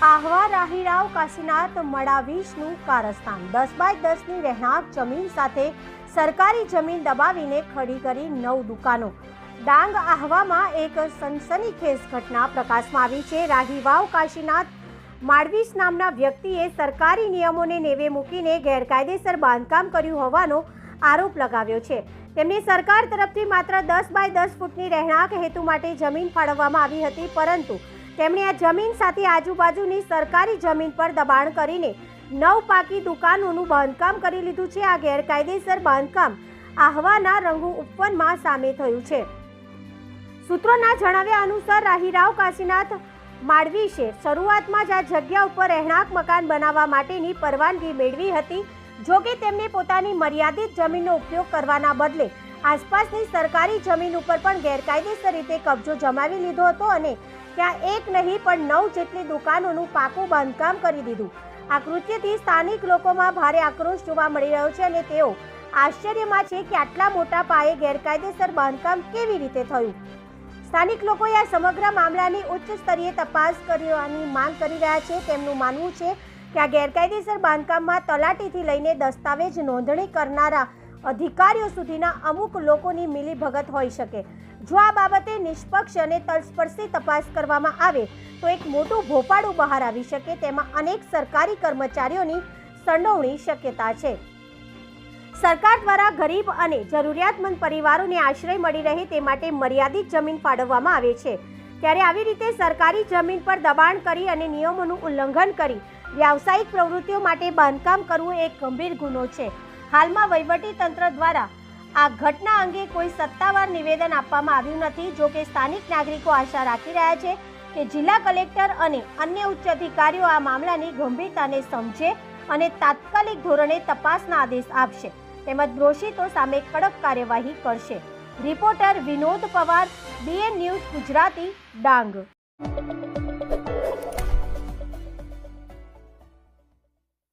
આહવા રાહીરાવ કાશીનાથ મડાવીશનું કારસ્તાન. દસ બાય દસની રહેણાંક જમીન સાથે સરકારી જમીન દબાવીને ખડી કરી નવ દુકાનો. ડાંગ આહવામાં એક સનસનીખેજ ઘટના પ્રકાશમાં આવી છે. રાહીવાવ કાશીનાથ માળવીસ નામના વ્યક્તિએ સરકારી નિયમોને નેવે મૂકીને ગેરકાયદેસર બાંધકામ કર્યું હોવાનો આરોપ લગાવ્યો છે. તેમને સરકાર તરફથી માત્ર દસ બાય દસ ફૂટની રહેણાંક હેતુ માટે જમીન ફાળવવામાં આવી હતી, પરંતુ તેમણે આ જમીન સાથે આજુબાજુની સરકારી જમીન પર દબાણ કરીને નવ પાકી દુકાનોનું બાંધકામ કરી લીધું છે. આ ગેરકાયદેસર બાંધકામ આહવાના રંગુ ઉપવનમાં સામે થયું છે. સૂત્રોના જણાવ્યા અનુસાર રાહીરાવ કાશીનાથ માડવીશે શરૂઆતમાં જ આ જગ્યા ઉપર રહેણાંક મકાન બનાવવા માટેની પરવાનગી મેળવી હતી. જો કે તેમને પોતાની મર્યાદિત જમીનનો ઉપયોગ કરવાના બદલે આસપાસની સરકારી જમીન ઉપર પણ ગેરકાયદેસર રીતે કબજો જમાવી લીધો હતો અને ત્યાં એક નહીં, પણ નવ જેટલી દુકાનોનું પાકું બાંધકામ કરી દીધું. આ કૃત્યથી સ્થાનિક લોકોમાં ભારે આક્રોશ જોવા મળી રહ્યો છે અને તેઓ આશ્ચર્યમાં છે કે આટલા મોટા પાયે ગેરકાયદેસર બાંધકામ કેવી રીતે થયું. સ્થાનિક લોકોએ આ સમગ્ર મામલાની ઉચ્ચ સ્તરીય તપાસ કરવાની માંગ કરી રહ્યા છે. તેમનું માનવું છે કે આ ગેરકાયદેસર બાંધકામમાં તલાટીથી લઈને દસ્તાવેજ નોંધણી કરનારા અધિકારીઓ સુધીના અમુક લોકોની મિલીભગત હોઈ શકે. જો આ બાબતે નિષ્પક્ષ અને તલસ્પર્શી તપાસ કરવામાં આવે, તો એક મોટું ભોપાળું બહાર આવી શકે તેમાં અનેક સરકારી કર્મચારીઓની સંડોવણી શક્યતા છે. સરકાર દ્વારા ગરીબ અને જરૂરિયાતમંદ પરિવારોને આશ્રય મળી રહે તે માટે મર્યાદિત જમીન ફાળવવામાં આવે છે. ત્યારે આવી રીતે સરકારી જમીન પર દબાણ કરી અને નિયમોનું ઉલ્લંઘન કરી વ્યાવસાયિક પ્રવૃત્તિઓ માટે બાંધકામ કરવું એક ગંભીર ગુનો છે. હાલમાં વહીવટી તંત્ર દ્વારા આ ઘટના અંગે કોઈ સત્તાવાર નિવેદન આપવામાં આવ્યું નથી, જો કે સ્થાનિક નાગરિકો આશા રાખી રહ્યા છે કે જિલ્લા કલેક્ટર અને અન્ય ઉચ્ચ અધિકારીઓ આ મામલાની ગંભીરતાને સમજે અને તાત્કાલિક ધોરણે તપાસના આદેશ આપશે. તેમજ દોષિતો સામે કડક કાર્યવાહી કરશે. Reporter Vinod Pawar BN news Gujarati, Dang.